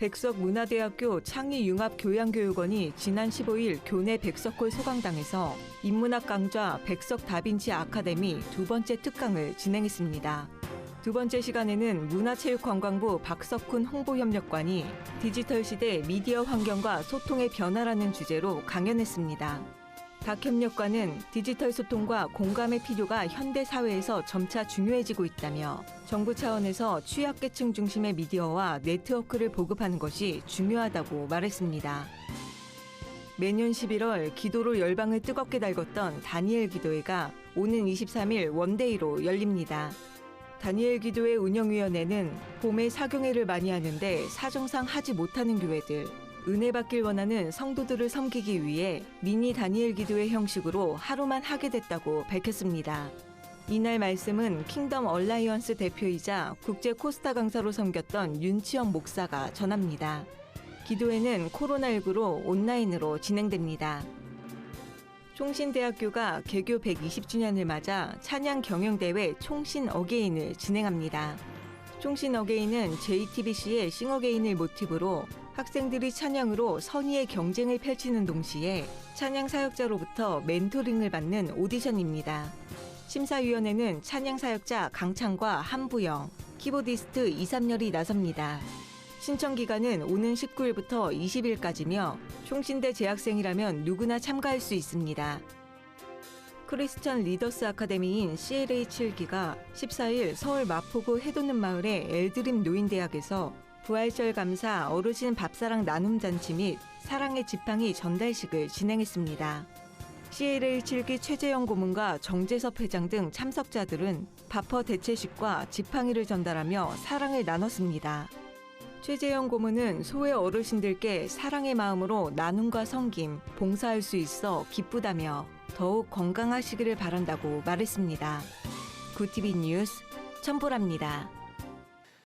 백석문화대학교 창의융합교양교육원이 지난 15일 교내 백석골 소강당에서 인문학 강좌 백석 다빈치 아카데미 두 번째 특강을 진행했습니다. 두 번째 시간에는 문화체육관광부 박석훈 홍보협력관이 디지털 시대 미디어 환경과 소통의 변화라는 주제로 강연했습니다. 박 협력관은 디지털 소통과 공감의 필요가 현대 사회에서 점차 중요해지고 있다며 정부 차원에서 취약계층 중심의 미디어와 네트워크를 보급하는 것이 중요하다고 말했습니다. 매년 11월 기도로 열방을 뜨겁게 달궜던 다니엘 기도회가 오는 23일 원데이로 열립니다. 다니엘 기도회 운영위원회는 봄에 사경회를 많이 하는데 사정상 하지 못하는 교회들, 은혜 받길 원하는 성도들을 섬기기 위해 미니 다니엘 기도회 형식으로 하루만 하게 됐다고 밝혔습니다. 이날 말씀은 킹덤 얼라이언스 대표이자 국제 코스타 강사로 섬겼던 윤치영 목사가 전합니다. 기도회는 코로나19로 온라인으로 진행됩니다. 총신대학교가 개교 120주년을 맞아 찬양 경영대회 총신 어게인을 진행합니다. 총신 어게인은 JTBC의 싱어게인을 모티브로 학생들이 찬양으로 선의의 경쟁을 펼치는 동시에 찬양 사역자로부터 멘토링을 받는 오디션입니다. 심사위원회는 찬양 사역자 강창과 한부영, 키보디스트 이삼열이 나섭니다. 신청 기간은 오는 19일부터 20일까지며 총신대 재학생이라면 누구나 참가할 수 있습니다. 크리스천 리더스 아카데미인 CLH7기가 14일 서울 마포구 해돋는 마을의 엘드림 노인대학에서 부활절 감사 어르신 밥사랑 나눔 잔치 및 사랑의 지팡이 전달식을 진행했습니다. CLH7기 최재영 고문과 정재섭 회장 등 참석자들은 바퍼 대체식과 지팡이를 전달하며 사랑을 나눴습니다. 최재영 고문은 소외 어르신들께 사랑의 마음으로 나눔과 섬김, 봉사할 수 있어 기쁘다며 더욱 건강하시기를 바란다고 말했습니다. 구티비 뉴스 첨보랍니다.